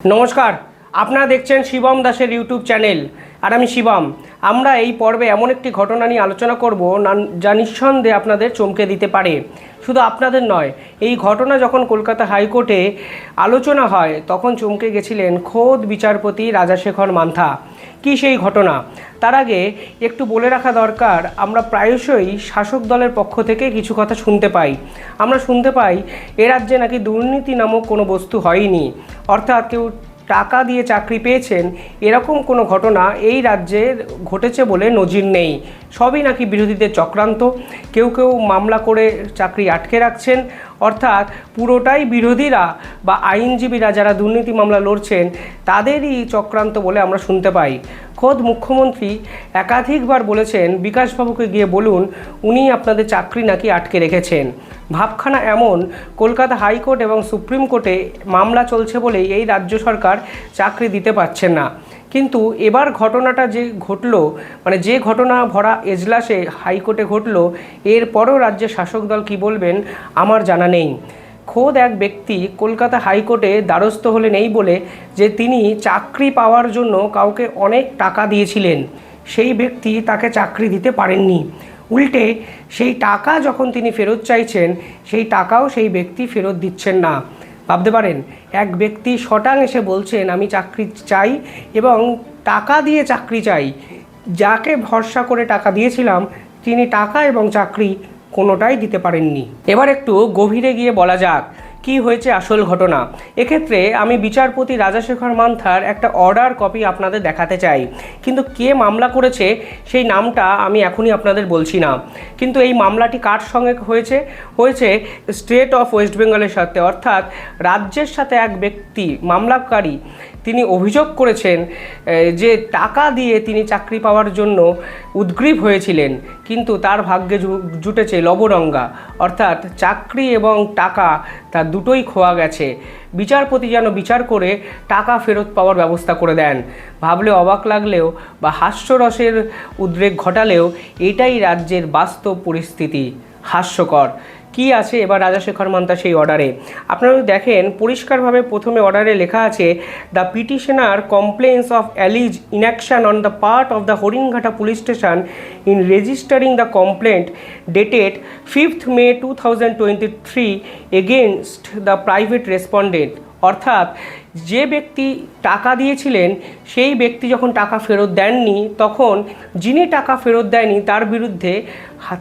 নমস্কার আপনারা দেখছেন শিবম দাসের ইউটিউব চ্যানেল। আর আমি শিবম। আমরা এই পর্বে এমন একটি ঘটনা নিয়ে আলোচনা করব যা নিঃসন্দেহে আপনাদের চমকে দিতে পারে। শুধু আপনাদের নয়, এই ঘটনা যখন কলকাতা হাইকোর্টে আলোচনা হয়, তখন চমকে গেছিলেন খোদ বিচারপতি রাজাশেখর মান্থা। কি সেই ঘটনা? তার আগে একটু বলে রাখা দরকার, আমরা প্রায়শই শাসক দলের পক্ষ থেকে কিছু কথা শুনতে পাই। আমরা শুনতে পাই, এ রাজ্যে নাকি দুর্নীতি নামক কোনো বস্তু হয়নি। অর্থাৎ কেউ টাকা দিয়ে চাকরি পেয়েছেন এরকম কোনো ঘটনা এই রাজ্যে ঘটেছে বলে নজির নেই। সবই নাকি বিরোধীদের চক্রান্ত। কেউ কেউ মামলা করে চাকরি আটকে রাখছেন। অর্থাৎ পুরোটাই বিরোধীরা বা আইনজীবীরা যারা দুর্নীতি মামলা লড়ছেন, তাদেরই চক্রান্ত বলে আমরা শুনতে পাই। খোদ মুখ্যমন্ত্রী একাধিকবার বলেছেন, বিকাশবাবুকে গিয়ে বলুন, উনি আপনাদের চাকরি নাকি আটকে রেখেছেন। ভাবখানা এমন, কলকাতা হাইকোর্ট এবং সুপ্রিম কোর্টে মামলা চলছে বলেই এই রাজ্য সরকার চাকরি দিতে পারছেন না। কিন্তু এবার ঘটনাটা যে ঘটলো মানে যে ঘটনা ভরা এজলাসে হাইকোর্টে ঘটলো এরপরও রাজ্যের শাসক দল কী বলবেন আমার জানা নেই। খোদ এক ব্যক্তি কলকাতা হাইকোর্টে দ্বারস্থ হলেন এই বলে যে তিনি চাকরি পাওয়ার জন্য কাউকে অনেক টাকা দিয়েছিলেন। সেই ব্যক্তি তাকে চাকরি দিতে পারেননি। উল্টে সেই টাকা যখন তিনি ফেরত চাইছেন, সেই টাকাও সেই ব্যক্তি ফেরত দিচ্ছেন না। ভাবতে পারেন? এক ব্যক্তি শটাং এসে বলছেন, আমি চাকরি চাই এবং টাকা দিয়ে চাকরি চাই। যাকে ভরসা করে টাকা দিয়েছিলাম, তিনি টাকা এবং চাকরি কোনোটাই দিতে পারেননি। এবার একটু গভীরে গিয়ে বলা যাক কি হয়েছে আসল ঘটনা? এক্ষেত্রে আমি বিচারপতি রাজাশেখর মান্থার একটা অর্ডার কপি আপনাদের দেখাতে চাই। কিন্তু কে মামলা করেছে সেই নামটা আমি এখনই আপনাদের বলছি না। কিন্তু এই মামলাটি কার সঙ্গে হয়েছে? হয়েছে স্টেট অফ ওয়েস্ট বেঙ্গলের সাথে। অর্থাৎ রাজ্যের সাথে এক ব্যক্তি, মামলাকারী তিনি অভিযোগ করেছেন যে টাকা দিয়ে তিনি চাকরি পাওয়ার জন্য উদ্গ্রীব হয়েছিলেন, কিন্তু তার ভাগ্যে জুটেছে লবরঙ্গা অর্থাৎ চাকরি এবং টাকা তার দুটোই খোয়া গেছে। বিচারপতি যেন বিচার করে টাকা ফেরত পাওয়ার ব্যবস্থা করে দেন। ভাবলে অবাক লাগলেও বা হাস্যরসের উদ্রেক ঘটালেও এটাই রাজ্যের বাস্তব পরিস্থিতি। হাস্যকর। কি আছে এবার রাজাশেখর মান্তা সেই অর্ডারে আপনারা দেখেন, পরিষ্কারভাবে প্রথমে অর্ডারে লেখা আছে the petitioner complains of alleged inaction on the part of the Haringhata police station in registering the complaint dated fifth May two thousand twenty three against the private respondent অর্থাৎ যে ব্যক্তি টাকা দিয়েছিলেন, সেই ব্যক্তি যখন টাকা ফেরত দেননি, তখন যিনি টাকা ফেরত দেয়নি, তার বিরুদ্ধে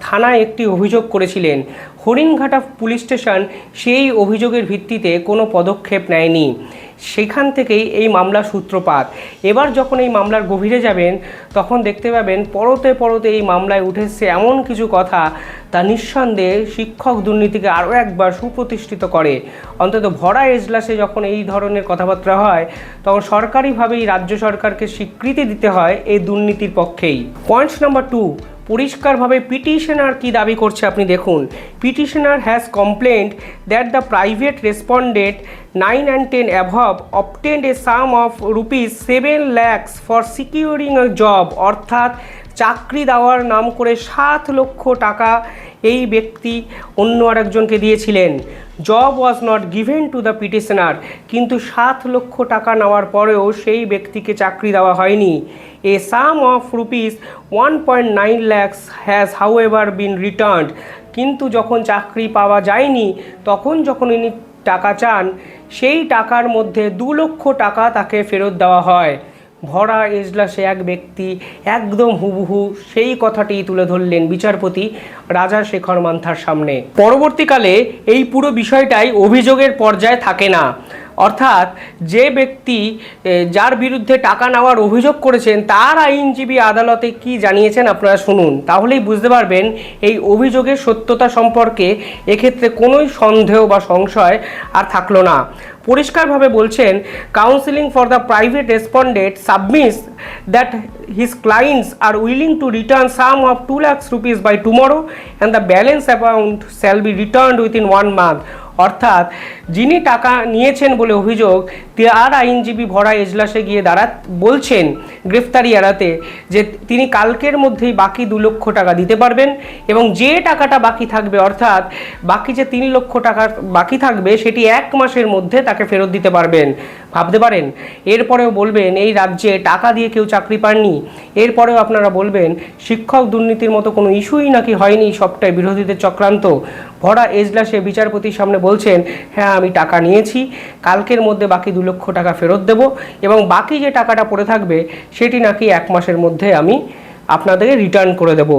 থানায় একটি অভিযোগ করেছিলেন। হরিণঘাটা পুলিশ স্টেশন সেই অভিযোগের ভিত্তিতে কোনো পদক্ষেপ নেয়নি। সেখান থেকেই এই মামলার সূত্রপাত। এবার যখন এই মামলার গভীরে যাবেন, তখন দেখতে পাবেন, পরতে পরতে এই মামলায় উঠে এসছে এমন কিছু কথা তা নিঃসন্দেহে শিক্ষক দুর্নীতিকে আরও একবার সুপ্রতিষ্ঠিত করে। অন্তত ভরা এজলাসে যখন এই ধরনের কথাবার্তা হয়, তখন সরকারিভাবেই রাজ্য সরকারকে স্বীকৃতি দিতে হয় এই দুর্নীতির পক্ষেই। পয়েন্ট নাম্বার টু, পরিষ্কারভাবে পিটিশনার কি দাবি করছে আপনি দেখুন। Petitioner has complained that the private respondent nine and ten above obtained a sum of rupees seven lakhs for securing a job অর্থাৎ চাকরি দেওয়ার নাম করে সাত লক্ষ টাকা এই ব্যক্তি অন্য আরেকজনকে দিয়েছিলেন। Job was not given to the petitioner কিন্তু সাত লক্ষ টাকা নেওয়ার পরেও সেই ব্যক্তিকে চাকরি দেওয়া হয়নি। A sum of rupees one point nine lakhs has however been returned কিন্তু যখন চাকরি পাওয়া যায়নি, তখন যখন ইনি টাকা চান, সেই টাকার মধ্যে দু লক্ষ টাকা তাকে ফেরত দেওয়া হয়। ভরা এজলাসে এক ব্যক্তি একদম হুবহু সেই কথাটি তুলে ধরলেন বিচারপতি রাজা শেখর মান্থার সামনে। পরবর্তীকালে এই পুরো বিষয়টাই অভিযোগের পর্যায়ে থাকে না। অর্থাৎ যে ব্যক্তি যার বিরুদ্ধে টাকা নেওয়ার অভিযোগ করেছেন, তার আইনজীবী আদালতে কি জানিয়েছেন আপনারা শুনুন। তাহলেই বুঝতে পারবেন এই অভিযোগের সত্যতা সম্পর্কে এক্ষেত্রে কোনোই সন্দেহ বা সংশয় আর থাকল না। পরিষ্কারভাবে বলছেন counselling for the private respondent submits that his clients are willing to return sum of two lakhs rupees by tomorrow and the balance amount shall be return within one month অর্থাৎ যিনি টাকা নিয়েছেন বলে অভিযোগ আর আইনজীবী ভরা এজলাসে গিয়ে দাঁড়া বলছেন গ্রেফতারি এড়াতে যে তিনি কালকের মধ্যেই বাকি দু লক্ষ টাকা দিতে পারবেন এবং যে টাকাটা বাকি থাকবে, অর্থাৎ বাকি যে তিন লক্ষ টাকার বাকি থাকবে, সেটি এক মাসের মধ্যে তাকে ফেরত দিতে পারবেন। ভাবতে পারেন? এরপরেও বলবেন, এই রাজ্যে টাকা দিয়ে কেউ চাকরি পাননি। এরপরেও আপনারা বলবেন, শিক্ষক দুর্নীতির মতো কোনো ইস্যুই নাকি হয়নি সবটাই বিরোধীদের চক্রান্ত। ভরা এজলাসে বিচারপতির সামনে বলছেন হ্যাঁ আমি টাকা নিয়েছি, কালকের মধ্যে বাকি দু লক্ষ টাকা ফেরত দেব এবং বাকি যে টাকাটা পড়ে থাকবে সেটি নাকি এক মাসের মধ্যে আমি আপনাদেরকে রিটার্ন করে দেব।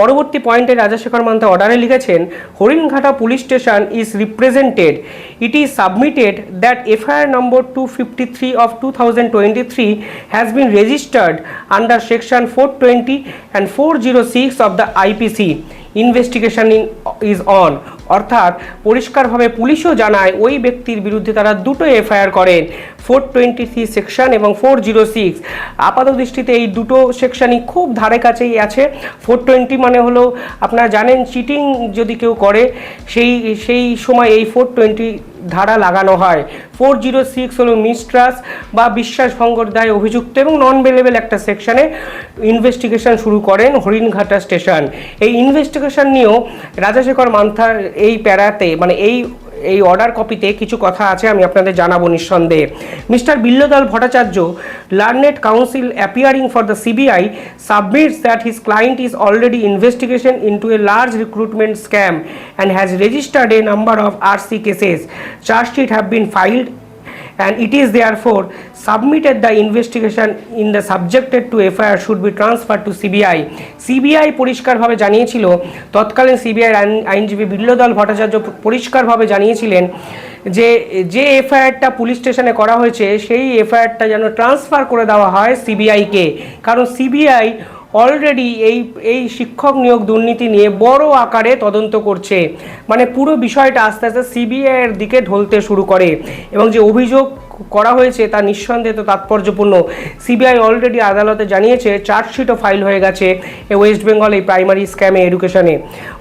পরবর্তী পয়েন্টে রাজাশেখর মান্তা অর্ডারে লিখেছেন, Haringhata police station is represented it is submitted that FIR number two fifty three of two thousand twenty three has been registered under section four twenty and four zero six of the IPC investigation in is on অর্থাৎ পরিষ্কারভাবে পুলিশও জানায় ওই ব্যক্তির বিরুদ্ধে তারা দুটো FIR করেন। ফোর টোয়েন্টি থ্রি সেকশন এবং ফোর জিরো সিক্স আপাত দৃষ্টিতে এই দুটো সেকশনই খুব ধারে কাছেই আছে। ফোর টোয়েন্টি মানে হলো, আপনারা জানেন চিটিং যদি কেউ করে, সেই সেই সময় এই ফোর টোয়েন্টি ধারা লাগানো হয়। ফোর জিরো সিক্স হলো মিস্ট্রাস বা বিশ্বাসভঙ্গর দায় অভিযুক্ত এবং নন বেলেবেল একটা সেকশানে ইনভেস্টিগেশন শুরু করেন হরিণঘাটা স্টেশন এই ইনভেস্টিগেশন নিয়েও রাজাশেখর মান্থার এই প্যারাতে মানে এই এই অর্ডার কপিতে কিছু কথা আছে, আমি আপনাদের জানাব নিঃসন্দেহে। Mister Billwadal Bhattacharya learned counsel appearing for the CBI submits that his client is already investigation into a large recruitment scam and has registered a number of R C cases chargesheet have been filed and it is therefore submitted the investigation in the subjected to FIR should be transferred to CBI. CBI পরিষ্কারভাবে জানিয়েছিল, তৎকালীন CBI আইনজীবী বিল্লদল ভট্টাচার্য পরিষ্কারভাবে জানিয়েছিলেন যে যে এফআইআরটা police স্টেশনে করা হয়েছে, সেই এফআইআরটা যেন ট্রান্সফার করে দেওয়া হয় সিবিআইকে কারণ সিবিআই অলরেডি এই এই শিক্ষক নিয়োগ দুর্নীতি নিয়ে বড় আকারে তদন্ত করছে। মানে পুরো বিষয়টা আস্তে আস্তে সিবিআইয়ের দিকে ঢলতে শুরু করে এবং যে অভিযোগ করা হয়েছে, তা নিঃসন্দেহে তো তাৎপর্যপূর্ণ। সিবিআই অলরেডি আদালতে জানিয়েছে চার্জশিটও ফাইল হয়ে গেছে ওয়েস্ট বেঙ্গল এই প্রাইমারি স্ক্যামে এডুকেশনে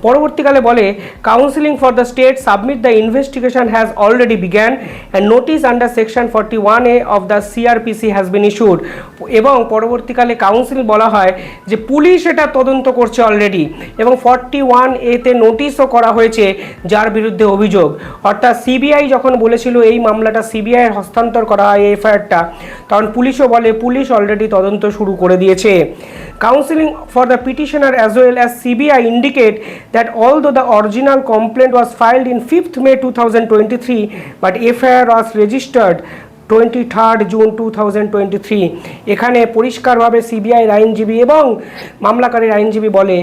পরবর্তীকালে বলে counselling for the state submit the investigation has already begun and notice under section forty one A of the CrPC has been issued এবং পরবর্তীকালে কাউন্সিল বলা হয় যে পুলিশ এটা তদন্ত করছে অলরেডি এবং ফর্টি ওয়ান এতে নোটিশও করা হয়েছে যার বিরুদ্ধে অভিযোগ। অর্থাৎ সিবিআই যখন বলেছিল এই মামলাটা সিবিআইয়ের হস্তান্তর করা হয় এফআইআরটা। তখন পুলিশও বলে, পুলিশ অলরেডি তদন্ত শুরু করে দিয়েছে। Counselling for the petitioner as well as CBI indicate that although the original complaint was filed in 5th May 2023 but FIR was registered twenty third June two thousand twenty three এখানে পরিষ্কারভাবে সিবিআইয়ের আইনজীবী এবং মামলাকারীর আইনজীবী বলে,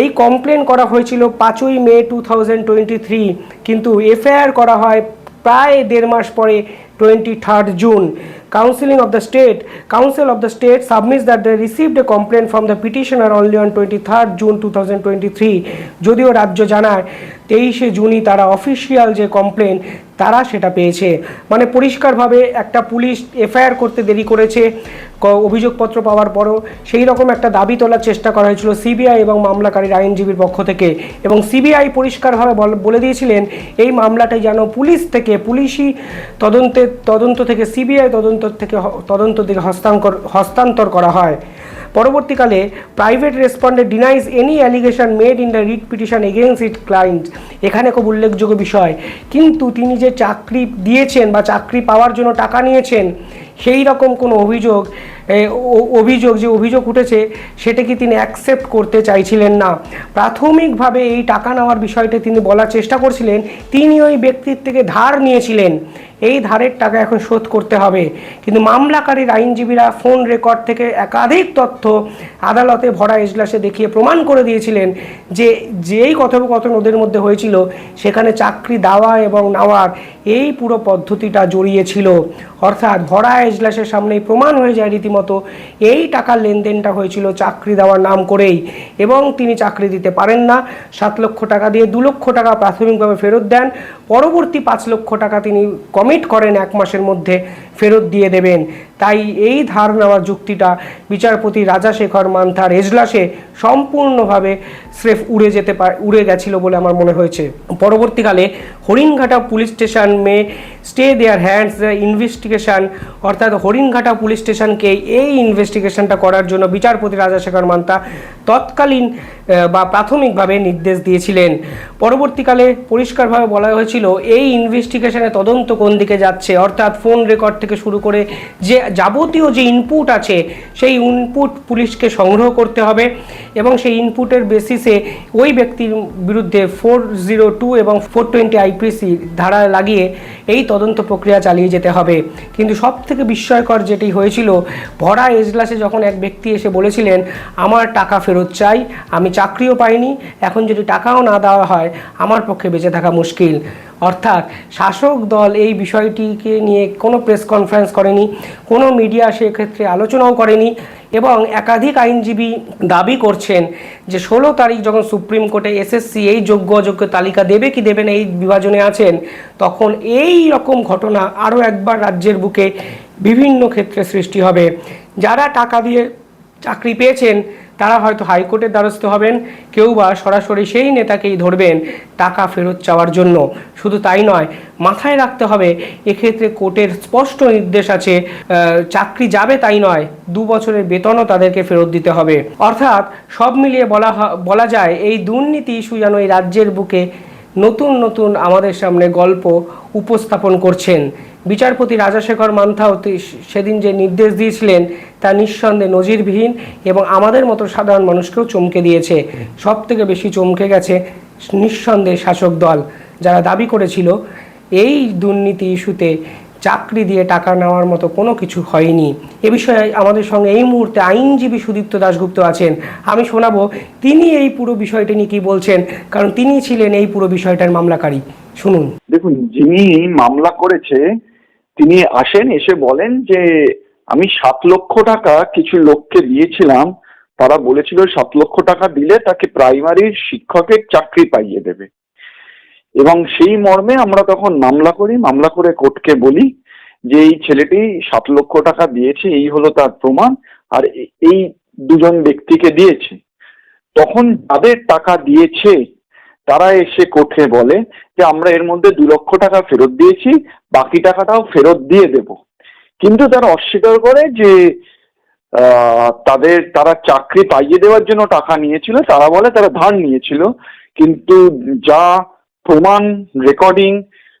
এই কমপ্লেন করা হয়েছিল পাঁচই May two thousand twenty three কিন্তু এফআইআর করা হয় প্রায় দেড় মাস পরে twenty third June counselling of the state council of the state submits that they received a complain from the petitioner only on twenty third June two thousand twenty three যদিও রাজ্য জানায় তেইশে জুনই তারা অফিসিয়াল যে কমপ্লেন তারা সেটা পেয়েছে। মানে পরিষ্কারভাবে একটা পুলিশ এফআইআর করতে দেরি করেছে অভিযোগপত্র পাওয়ার পরও। সেই রকম একটা দাবি তোলার চেষ্টা করা হয়েছিল সিবিআই এবং মামলাকারীর আইনজীবীর পক্ষ থেকে। এবং সিবিআই পরিষ্কারভাবে বল- দিয়েছিলেন, এই মামলাটাই যেন পুলিশ থেকে পুলিশি তদন্তের তদন্ত থেকে, সিবিআই তদন্ত থেকে তদন্ত দিকে হস্তান্তর হস্তান্তর করা হয়। পরবর্তীকালে private respondent denies any allegation made in the writ petition against it client এখানে খুব উল্লেখযোগ্য বিষয়। কিন্তু তিনি যে চাকরি দিয়েছেন বা চাকরি পাওয়ার জন্য টাকা নিয়েছেন, সেই রকম কোনো অভিযোগ অভিযোগ যে অভিযোগ উঠেছে সেটাকে তিনি অ্যাকসেপ্ট করতে চাইছিলেন না? প্রাথমিকভাবে এই টাকা নেওয়ার বিষয়টা তিনি বলার চেষ্টা করছিলেন। তিনি ওই ব্যক্তির থেকে ধার নিয়েছিলেন। এই ধারের টাকা এখন শোধ করতে হবে। কিন্তু মামলাকারীর আইনজীবীরা ফোন রেকর্ড থেকে একাধিক তথ্য আদালতে ভরা এজলাসে দেখিয়ে প্রমাণ করে দিয়েছিলেন যে যেই কথোপকথন ওদের মধ্যে হয়েছিল, সেখানে চাকরি দেওয়া এবং নেওয়ার এই পুরো পদ্ধতিটা জড়িয়েছিল। অর্থাৎ ভরা এজলাসের সামনেই প্রমাণ হয়ে যায় রীতিমতো, এই টাকার লেনদেনটা হয়েছিল চাকরি দেওয়ার নাম করেই এবং তিনি চাকরি দিতে পারেন না। সাত লক্ষ টাকা দিয়ে দু লক্ষ টাকা প্রাথমিকভাবে ফেরত দেন, পরবর্তী পাঁচ লক্ষ টাকা তিনি কমিট করেন এক মাসের মধ্যে ফেরত দিয়ে দেবেন। তাই এই ধার নেওয়া যুক্তিটা বিচারপতি রাজাশেখর মান্থার এজলাসে সম্পূর্ণভাবে স্রেফ উড়ে যেতে পার উড়ে গেছিল বলে আমার মনে হয়েছে। পরবর্তীকালে Haringhata police station may stay their hands investigation অর্থাৎ হরিণঘাটা পুলিশ স্টেশনকে এই ইনভেস্টিগেশনটা করার জন্য বিচারপতি রাজাশেখর মান্তা তৎকালীন বা প্রাথমিকভাবে নির্দেশ দিয়েছিলেন। পরবর্তীকালে পরিষ্কারভাবে বলা হয়েছিল, এই ইনভেস্টিগেশনে তদন্ত কোন দিকে যাচ্ছে? অর্থাৎ ফোন রেকর্ড থেকে শুরু করে যে যাবতীয় যে ইনপুট আছে, সেই ইনপুট পুলিশকে সংগ্রহ করতে হবে এবং সেই ইনপুটের বেসিসে ওই ব্যক্তির বিরুদ্ধে ফোর জিরো টু এবং ফোর টোয়েন্টি আইপিসি ধারা লাগিয়ে এই তদন্ত প্রক্রিয়া চালিয়ে যেতে হবে। কিন্তু সব থেকে বিস্ময়কর যেটি হয়েছিল, ভরা এজলাসে যখন এক ব্যক্তি এসে বলেছিলেন, আমার টাকা ফেরত চাই, আমি চাকরিও পাইনি, এখন যদি টাকাও না দেওয়া হয়, আমার পক্ষে বেঁচে থাকা মুশকিল। অর্থাৎ শাসক দল এই বিষয়টিকে নিয়ে কোনো প্রেস কনফারেন্স করেনি, কোনো মিডিয়া সেক্ষেত্রে আলোচনাও করেনি এবং একাধিক আইনজীবী দাবি করছেন যে ষোলো তারিখ যখন সুপ্রিম কোর্টে এসএসসি এই যোগ্য অযোগ্য তালিকা দেবে কি দেবেন এই বিভাজনে আছেন, তখন এই রকম ঘটনা আরও একবার রাজ্যের বুকে বিভিন্ন ক্ষেত্রে সৃষ্টি হবে। যারা টাকা দিয়ে চাকরি পেয়েছেন তারা হয়তো হাইকোর্টের দ্বারস্থ হবেন, কেউ বা সরাসরি সেই নেতাকেই ধরবেন টাকা ফেরত চাওয়ার জন্য। শুধু তাই নয়, মাথায় রাখতে হবে, এক্ষেত্রে কোর্টের স্পষ্ট নির্দেশ আছে চাকরি যাবে তাই নয়, দু বছরের বেতনও তাদেরকে ফেরত দিতে হবে। অর্থাৎ সব মিলিয়ে বলা বলা যায়, এই দুর্নীতি ইস্যু যেন এই রাজ্যের বুকে নতুন নতুন আমাদের সামনে গল্প উপস্থাপন করছেন। বিচারপতি রাজাশেখর মান্থাও সেদিন যে নির্দেশ দিয়েছিলেন তা নিঃসন্দেহে নজিরবিহীন এবং আমাদের মতো সাধারণ মানুষকেও চমকে দিয়েছে। সব থেকে বেশি চমকে গেছে নিঃসন্দেহে শাসক দল যারা দাবি করেছিল, এই দুর্নীতি ইস্যুতে চাকরি দিয়ে টাকা নেওয়ার মতো কোনো কিছু হয়নি। এ বিষয়ে আমাদের সঙ্গে এই মুহূর্তে আইনজীবী সুদীপ্ত দাশগুপ্ত আছেন। আমি শোনাবো, তিনি এই পুরো বিষয়টি নিয়ে কি বলছেন? কারণ তিনি ছিলেন এই পুরো বিষয়টার মামলাকারী। শুনুন। দেখুন, যিনি মামলা করেছে, তিনি আসেন, এসে বলেন যে, আমি সাত লক্ষ টাকা কিছু লোককে দিয়েছিলাম। তারা বলেছিল সাত লক্ষ টাকা দিলে তাকে প্রাইমারির শিক্ষকের চাকরি পাইয়ে দেবে। এবং সেই মর্মে আমরা তখন মামলা করি, মামলা করে কোর্টকে বলি যে এই ছেলেটি সাত লক্ষ টাকা দিয়েছে, এই হলো তার প্রমাণ, আর এই দুজন ব্যক্তিকে দিয়েছে। তখন যাদের টাকা দিয়েছে, তারা এসে কোর্টে বলে যে আমরা এর মধ্যে দু লক্ষ টাকা ফেরত দিয়েছি, বাকি টাকাটাও ফেরত দিয়ে দেব। কিন্তু তারা অস্বীকার করে যে তাদের, তারা চাকরি পাইয়ে দেওয়ার জন্য টাকা নিয়েছিল, তারা বলে তারা ধার নিয়েছিল। কিন্তু যা প্রমাণ, রেকর্ডিং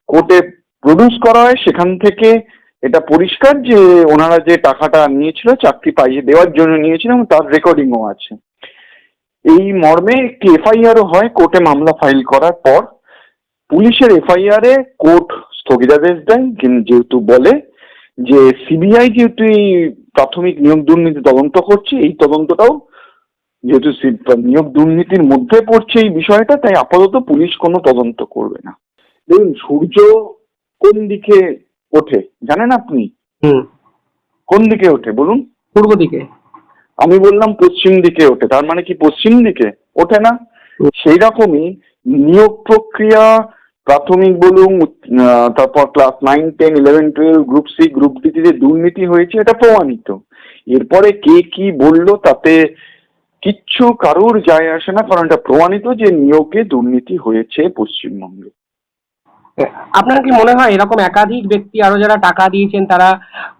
কোর্টে প্রডিউস করা হয়, সেখান থেকে এটা পরিষ্কার যে ওনারা যে টাকাটা নিয়েছিল, চাকরি পাইয়ে দেওয়ার জন্য নিয়েছিল এবং তার রেকর্ডিংও আছে। এই মর্মে একটি এফআইআরও হয়, কোর্টে মামলা ফাইল করার পর পুলিশের এফআইআর কোর্ট স্থগিতাদেশ দেয় যেহেতু বলে যে সিবিআই যেহেতু এই প্রাথমিক নিয়োগ দুর্নীতি তদন্ত করছে, এই তদন্তটাও যেহেতু নিয়োগ দুর্নীতির মধ্যে পড়ছে এই বিষয়টা তাই আপাতত পুলিশ কোনো তদন্ত করবে না। দেখুন সূর্য কোন দিকে ওঠে জানেন আপনি? কোন দিকে ওঠে বলুন? পূর্ব দিকে। আমি বললাম পশ্চিম দিকে ওঠে তার মানে কি পশ্চিম দিকে ওঠে না? সেই রকমই নিয়োগ প্রক্রিয়া প্রাথমিক বলুন তারপর class nine ten eleven twelve group C group ডিতে যে দুর্নীতি হয়েছে এটা প্রমাণিত। এরপরে কে কি বলল তাতে কিচ্ছু কারুর যায় আসে না কারণ এটা প্রমাণিত যে নিয়োগে দুর্নীতি হয়েছে পশ্চিমবঙ্গে। আপনার কি মনে হয় এরকম একাধিক ব্যক্তি আরও যারা টাকা দিয়েছেন তারা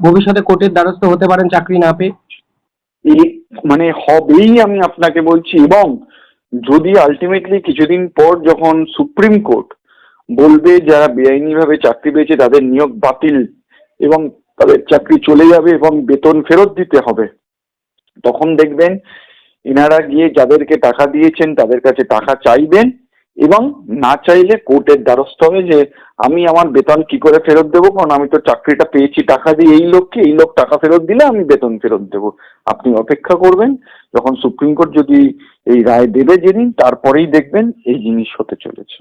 ভবিষ্যতে কোর্টের দ্বারস্থ হতে পারেন চাকরি না পেয়ে? মানে হবেই আমি আপনাকে বলছি এবং যদি আলটিমেটলি কিছুদিন পর যখন সুপ্রিম কোর্ট বলবে যারা বেআইনিভাবে চাকরি পেয়েছে তাদের নিয়োগ বাতিল এবং তাদের চাকরি চলে যাবে এবং বেতন ফেরত দিতে হবে তখন দেখবেন এনারা গিয়ে যাদেরকে টাকা দিয়েছেন, তাদের কাছে টাকা চাইবেন এবং না চাইলে কোর্টের দ্বারস্থ হবে যে আমি আমার বেতন কি করে ফেরত দেবো? কারণ আমি তো চাকরিটা পেয়েছি, টাকা দিয়ে এই লোককে, এই লোক টাকা ফেরত দিলে আমি বেতন ফেরত দেবো। আপনি অপেক্ষা করবেন, যখন সুপ্রিম কোর্ট যদি এই রায় দেবে যেদিন, তারপরেই দেখবেন এই জিনিস হতে চলেছে।